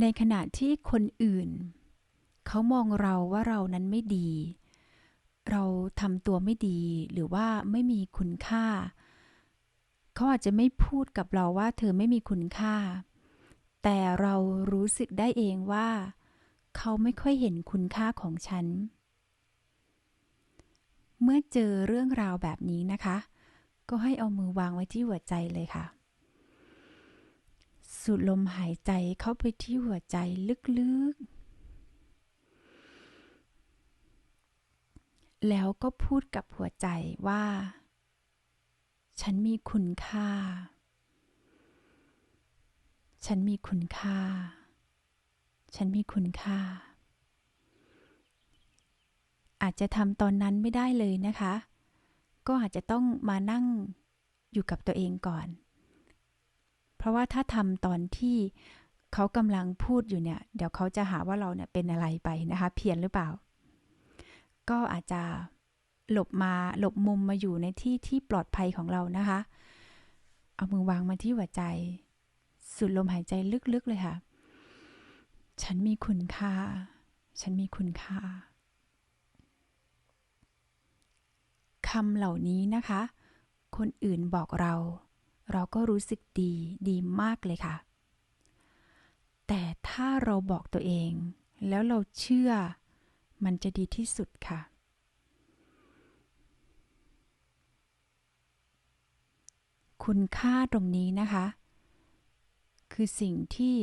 ในขณะที่คนอื่น เขามองเราว่าเรานั้นไม่ดี เราทำตัวไม่ดีหรือว่าไม่มีคุณค่า เขาอาจจะไม่พูดกับเราว่าเธอไม่มีคุณค่า แต่เรารู้สึกได้เองว่า เขาไม่ค่อยเห็นคุณค่าของฉัน เมื่อเจอเรื่องราวแบบนี้นะคะ ก็ให้เอามือวางไว้ที่หัวใจเลยค่ะ สูดลมหายใจเข้าไปที่หัวใจลึกๆ แล้วก็พูดกับหัวใจว่า ฉันมีคุณค่า ฉันมีคุณค่า ฉันมีคุณค่า อาจจะทำตอนนั้นไม่ได้เลยนะคะ ก็อาจจะต้องมานั่งอยู่กับตัวเองก่อน เพราะว่าถ้าทำตอนที่เขากำลังพูดอยู่เนี่ย เดี๋ยวเขาจะหาว่าเราเนี่ยเป็นอะไรไปนะคะ เพี้ยนหรือเปล่า ก็อาจจะหลบมาหลบมุมมาอยู่ในที่ที่ปลอดภัยของเรานะคะ เอามือวางมาที่หัวใจ สูดลมหายใจลึกๆเลยค่ะ ฉันมีคุณค่า ฉันมีคุณค่าคำเหล่านี้นะคะ คนอื่นบอกเรา เราก็รู้สึกดีดีมากเลยค่ะ แต่ถ้าเราบอกตัวเอง แล้วเราเชื่อ มันจะดีที่สุดค่ะ คุณค่าตรงนี้นะคะ คือสิ่งที่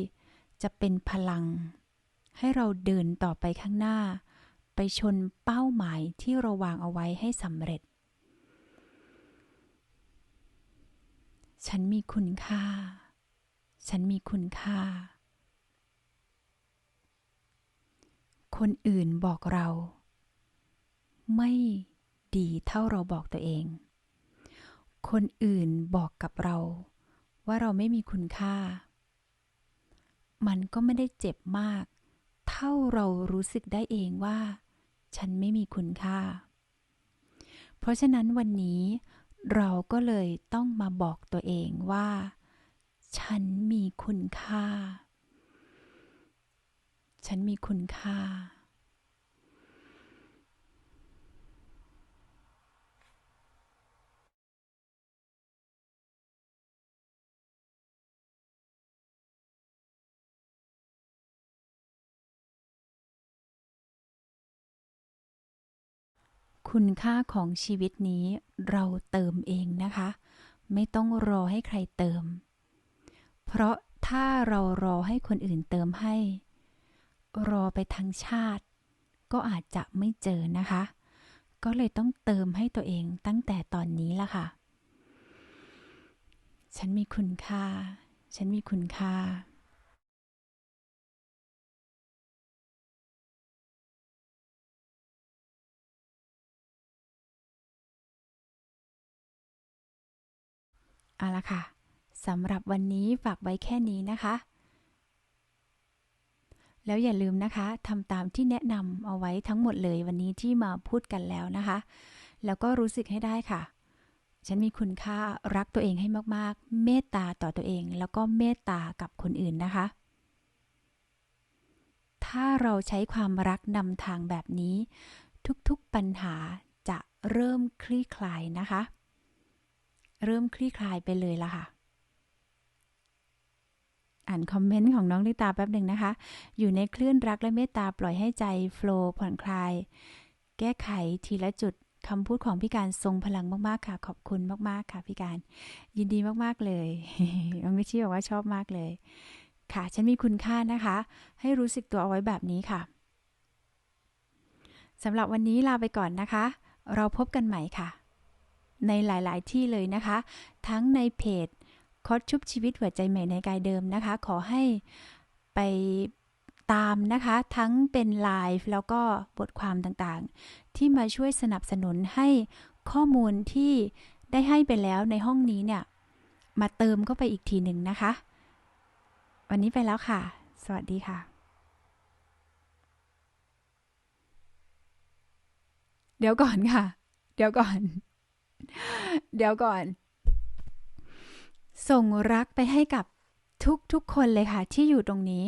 จะเป็นพลัง ให้เราเดินต่อไปข้างหน้า ไปชนเป้าหมายที่เราวางเอาไว้ให้สำเร็จ ฉันมีคุณค่า ฉันมีคุณค่า คนอื่นบอกเรา ไม่ดีเท่าเราบอกตัวเอง คนอื่นบอกกับเรา ว่าเราไม่มีคุณค่า มันก็ไม่ได้เจ็บมาก เท่าเรารู้สึกได้เองว่า ฉันไม่มีคุณค่า เพราะฉะนั้นวันนี้ เราก็เลยต้องมาบอกตัวเองว่า ฉันมีคุณค่า ฉันมีคุณค่า คุณค่าของชีวิตนี้เราเติมเองนะคะ ไม่ต้องรอให้ใครเติม เพราะถ้าเรารอให้คนอื่นเติมให้ รอไปทั้งชาติ ก็อาจจะไม่เจอนะคะ ก็เลยต้องเติมให้ตัวเองตั้งแต่ตอนนี้ละค่ะ ฉันมีคุณค่า ฉันมีคุณค่า เอาละค่ะสำหรับวันนี้ฝากไว้แค่นี้นะคะ แล้วอย่าลืมนะคะทำตามที่แนะนำเอาไว้ทั้งหมดเลยวันนี้ที่มาพูดกันแล้วนะคะ แล้วก็รู้สึกให้ได้ค่ะ ฉันมีคุณค่ารักตัวเองให้มากๆ เมตตาต่อตัวเอง แล้วก็เมตตากับคนอื่นนะคะ ถ้าเราใช้ความรักนำทางแบบนี้ ทุกๆปัญหาจะเริ่มคลี่คลายนะคะ เริ่มคลี่คลายไปเลยละค่ะ อ่านคอมเมนต์ของน้องลิตาแป๊บหนึ่งนะคะ อยู่ในคลื่นรักและเมตตาปล่อยให้ใจโฟล์ผ่อนคลาย แก้ไขทีละจุดคำพูดของพี่การทรงพลังมาก ๆ ค่ะ ขอบคุณมาก ๆ ค่ะพี่การ ยินดีมาก ๆ เลยน้องมิชี่บอกว่าชอบมากเลย ค่ะ ฉันมีคุณค่านะคะ ให้รู้สึกตัวเอาไว้แบบนี้ค่ะสำหรับวันนี้ลาไปก่อนนะคะ เราพบกันใหม่ค่ะ ในหลาย ๆ ที่เลยนะคะ ทั้งในเพจคอดชุบชีวิตหัวใจใหม่ในกายเดิมนะคะ ขอให้ไปตามนะคะ ทั้งเป็นไลฟ์แล้วก็บทความต่างๆ ที่มาช่วยสนับสนุนให้ข้อมูลที่ได้ให้ไปแล้วในห้องนี้เนี่ย มาเติมเข้าไปอีกทีหนึ่งนะคะ วันนี้ไปแล้วค่ะ สวัสดีค่ะ เดี๋ยวก่อนค่ะ เดี๋ยวก่อน เดี๋ยวก่อน ส่งรักไปให้กับทุกๆคนเลยค่ะ ที่อยู่ตรงนี้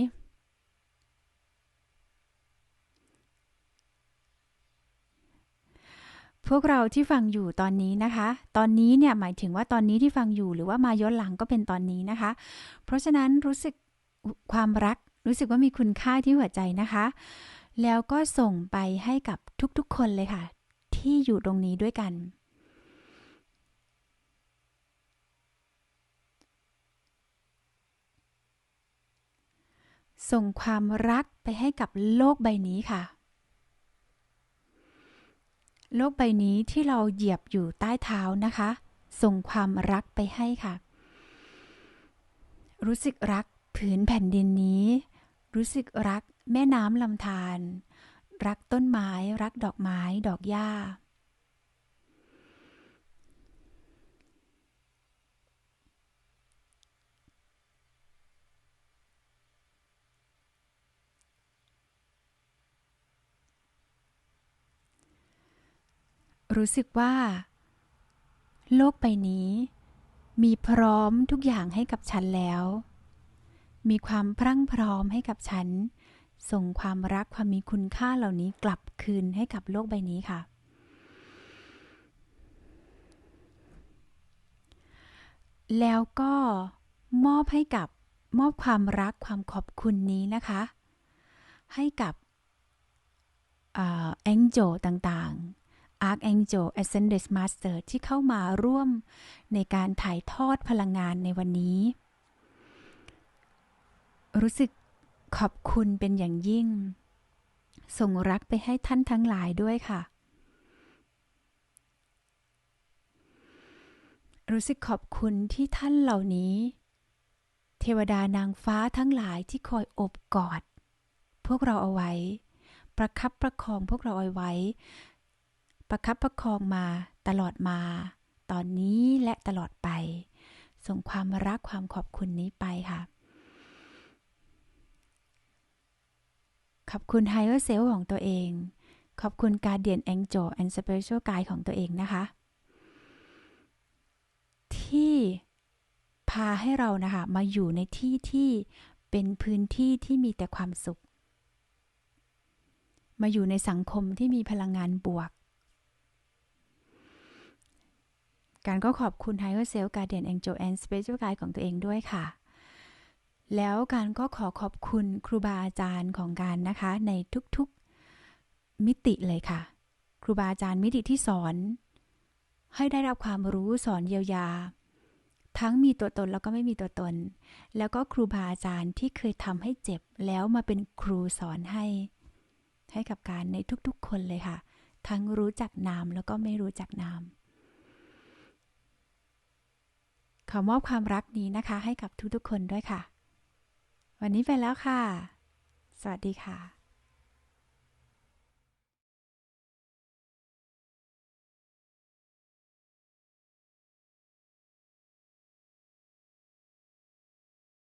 พวกเราที่ฟังอยู่ตอนนี้นะคะ ตอนนี้เนี่ยหมายถึงว่าตอนนี้ที่ฟังอยู่หรือว่ามาย้อนหลังก็เป็นตอนนี้นะคะ เพราะฉะนั้นรู้สึกความรักรู้สึกว่ามีคุณค่าที่หัวใจนะคะ แล้วก็ส่งไปให้กับทุกๆคนเลยค่ะ ที่อยู่ตรงนี้ด้วยกัน ส่งความรักไปให้กับโลกใบนี้ค่ะ โลกใบนี้ที่เราเหยียบอยู่ใต้เท้านะคะ ส่งความรักไปให้ค่ะ รู้สึกรักผืนแผ่นดินนี้ รู้สึกรักแม่น้ำลำธารรักต้นไม้ รักดอกไม้ ดอกหญ้า รู้สึกว่า โลกใบนี้ มีพร้อมทุกอย่างให้กับฉันแล้ว มีความพรั่งพร้อมให้กับฉัน ส่งความรักความมีคุณค่าเหล่านี้กลับคืนให้กับโลกใบนี้ค่ะ แล้วก็มอบให้กับมอบความรักความขอบคุณนี้นะคะ ให้กับแองเจลต่าง Archangel Ascended Master ที่เข้ามาร่วมในการถ่ายทอดพลังงานในวันนี้ รู้สึกขอบคุณเป็นอย่างยิ่ง ส่งรักไปให้ท่านทั้งหลายด้วยค่ะ รู้สึกขอบคุณที่ท่านเหล่านี้ เทวดานางฟ้าทั้งหลายที่คอยอบกอด พวกเราเอาไว้ ประคับประคองพวกเราเอาไว้ ประคับประคองมาตลอดมา ตอนนี้และตลอดไป ส่งความรักความขอบคุณนี้ไปค่ะ ขอบคุณ Higher Self ของตัวเอง ขอบคุณ Guardian Angel and Spiritual Guide ของตัวเองนะคะ ที่พาให้เรานะคะ มาอยู่ในที่ที่เป็นพื้นที่ที่มีแต่ความสุข มาอยู่ในสังคมที่มีพลังงานบวก การก็ขอบคุณ Higher Self Guardian Angel and Spiritual Guide ของตัวเองด้วยค่ะ แล้วการก็ขอขอบคุณครูบาอาจารย์ของการนะคะ ในทุกๆมิติเลยค่ะ ครูบาอาจารย์มิติที่สอน ให้ได้รับความรู้สอนเยียวยา ทั้งมีตัวตนแล้วก็ไม่มีตัวตน แล้วก็ครูบาอาจารย์ที่เคยทำให้เจ็บ แล้วมาเป็นครูสอนให้ ให้กับการในทุกๆคนเลยค่ะ ทั้งรู้จักนามแล้วก็ไม่รู้จักนาม ขอมอบความรักนี้นะคะ ให้กับทุกๆคนด้วยค่ะ วันนี้ไปแล้วค่ะ สวัสดีค่ะ